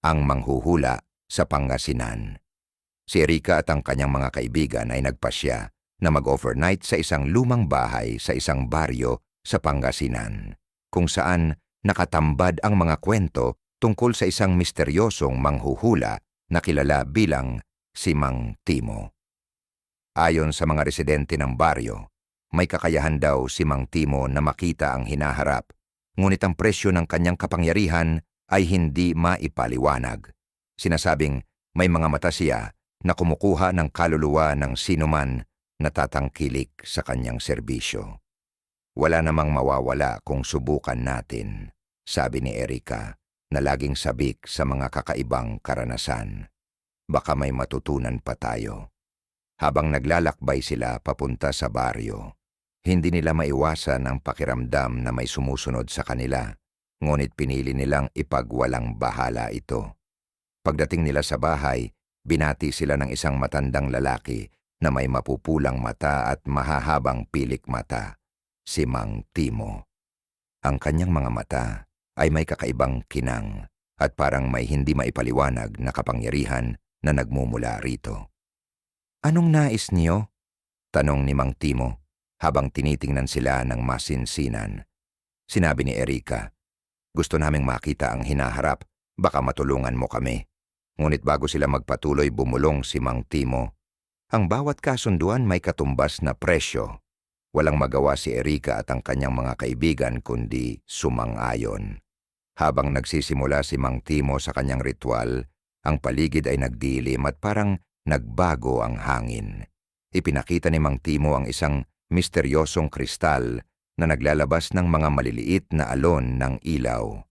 ang manghuhula sa Pangasinan. Si Erika at ang kanyang mga kaibigan ay nagpasya na mag-overnight sa isang lumang bahay sa isang baryo sa Pangasinan, kung saan nakatambad ang mga kwento tungkol sa isang misteryosong manghuhula na kilala bilang si Mang Timo. Ayon sa mga residente ng baryo, may kakayahan daw si Mang Timo na makita ang hinaharap, ngunit ang presyo ng kanyang kapangyarihan ay hindi maipaliwanag. Sinasabing may mga mata siya na kumukuha ng kaluluwa ng sinuman na tatangkilik sa kanyang serbisyo. Wala namang mawawala kung subukan natin, sabi ni Erika na laging sabik sa mga kakaibang karanasan. Baka may matutunan pa tayo. Habang naglalakbay sila papunta sa baryo, hindi nila maiwasan ang pakiramdam na may sumusunod sa kanila, ngunit pinili nilang ipagwalang bahala ito. Pagdating nila sa bahay, binati sila ng isang matandang lalaki na may mapupulang mata at mahahabang pilik mata, si Mang Timo. Ang kanyang mga mata ay may kakaibang kinang at parang may hindi maipaliwanag na kapangyarihan na nagmumula rito. Anong nais niyo? Tanong ni Mang Timo habang tinitingnan sila ng masinsinan. Sinabi ni Erika, gusto naming makita ang hinaharap, baka matulungan mo kami. Ngunit bago sila magpatuloy bumulong si Mang Timo, ang bawat kasunduan may katumbas na presyo. Walang magawa si Erika at ang kanyang mga kaibigan kundi sumang-ayon. Habang nagsisimula si Mang Timo sa kanyang ritual, ang paligid ay nagdilim at parang nagbago ang hangin. Ipinakita ni Mang Timo ang isang misteryosong kristal na naglalabas ng mga maliliit na alon ng ilaw.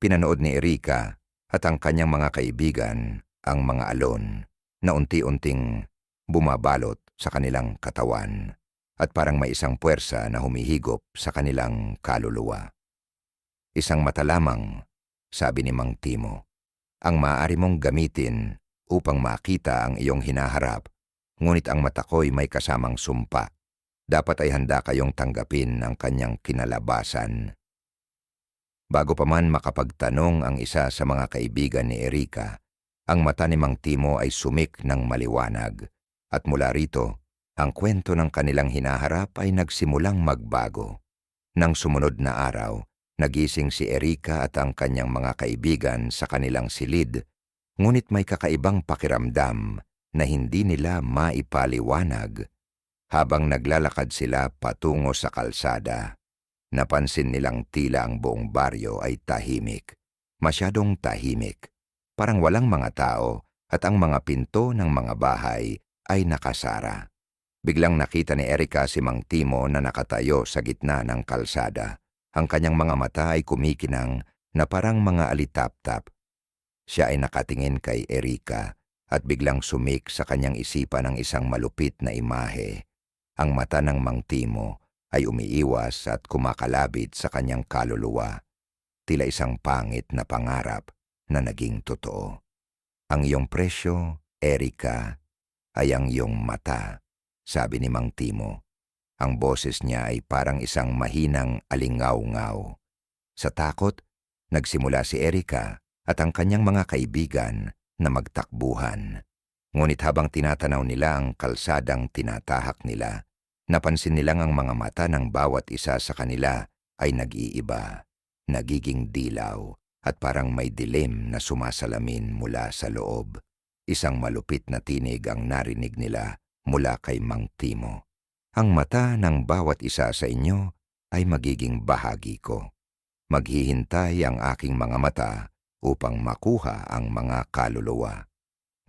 Pinanood ni Erika at ang kanyang mga kaibigan ang mga alon na unti-unting bumabalot sa kanilang katawan at parang may isang puwersa na humihigop sa kanilang kaluluwa. Isang mata lamang, sabi ni Mang Timo, ang maaari mong gamitin upang makita ang iyong hinaharap, ngunit ang mata ko'y may kasamang sumpa. Dapat ay handa kayong tanggapin ang kanyang kinalabasan. Bago pa man makapagtanong ang isa sa mga kaibigan ni Erika, ang mata ni Mang Timo ay sumik ng maliwanag at mula rito, ang kwento ng kanilang hinaharap ay nagsimulang magbago. Nang sumunod na araw, nagising si Erika at ang kanyang mga kaibigan sa kanilang silid ngunit may kakaibang pakiramdam na hindi nila maipaliwanag. Habang naglalakad sila patungo sa kalsada, napansin nilang tila ang buong baryo ay tahimik. Masyadong tahimik. Parang walang mga tao at ang mga pinto ng mga bahay ay nakasara. Biglang nakita ni Erika si Mang Timo na nakatayo sa gitna ng kalsada. Ang kanyang mga mata ay kumikinang na parang mga alitap-tap siya ay nakatingin kay Erika at biglang sumik sa kanyang isipan ang isang malupit na imahe. Ang mata ng Mang Timo ay umiiwas at kumakalabit sa kanyang kaluluwa. Tila isang pangit na pangarap na naging totoo. Ang iyong presyo, Erika, ay ang iyong mata, sabi ni Mang Timo. Ang boses niya ay parang isang mahinang alingaw-ngaw. Sa takot, nagsimula si Erika at ang kanyang mga kaibigan na magtakbuhan. Ngunit habang tinatanaw nila ang kalsadang tinatahak nila, napansin nilang ang mga mata ng bawat isa sa kanila ay nag-iiba, nagiging dilaw at parang may dilim na sumasalamin mula sa loob. Isang malupit na tinig ang narinig nila mula kay Mang Timo. Ang mata ng bawat isa sa inyo ay magiging bahagi ko. Maghihintay ang aking mga mata upang makuha ang mga kaluluwa.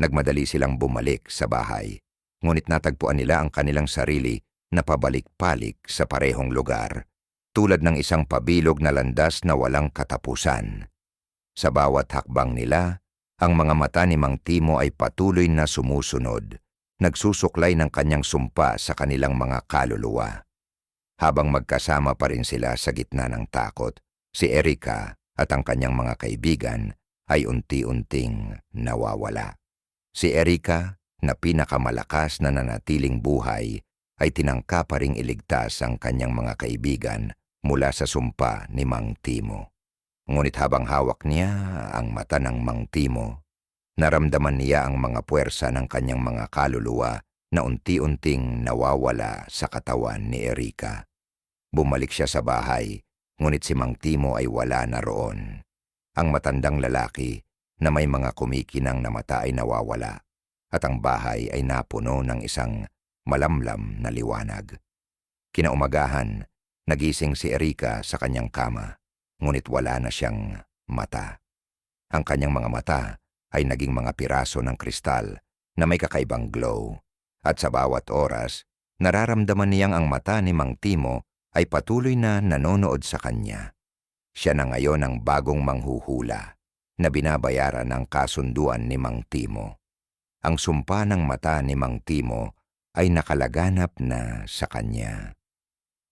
Nagmadali silang bumalik sa bahay, ngunit natagpuan nila ang kanilang sarili na pabalik-palik sa parehong lugar, tulad ng isang pabilog na landas na walang katapusan. Sa bawat hakbang nila, ang mga mata ni Mang Timo ay patuloy na sumusunod, nagsusuklay ng kanyang sumpa sa kanilang mga kaluluwa. Habang magkasama pa rin sila sa gitna ng takot, si Erika at ang kanyang mga kaibigan ay unti-unting nawawala. Si Erika, na pinakamalakas na nanatiling buhay, ay tinangka pa ring iligtas ang kanyang mga kaibigan mula sa sumpa ni Mang Timo. Ngunit habang hawak niya ang mata ng Mang Timo, naramdaman niya ang mga puwersa ng kanyang mga kaluluwa na unti-unting nawawala sa katawan ni Erika. Bumalik siya sa bahay, ngunit si Mang Timo ay wala na roon. Ang matandang lalaki na may mga kumikinang na mata ay nawawala at ang bahay ay napuno ng isang malamlam na liwanag. Kinaumagahan, nagising si Erika sa kanyang kama, ngunit wala na siyang mata. Ang kanyang mga mata ay naging mga piraso ng kristal na may kakaibang glow, at sa bawat oras, nararamdaman niyang ang mata ni Mang Timo ay patuloy na nanonood sa kanya. Siya na ngayon ang bagong manghuhula na binabayaran ng kasunduan ni Mang Timo. Ang sumpa ng mata ni Mang Timo ay nakalaganap na sa kanya.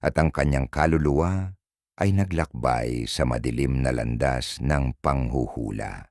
At ang kanyang kaluluwa ay naglakbay sa madilim na landas ng panghuhula.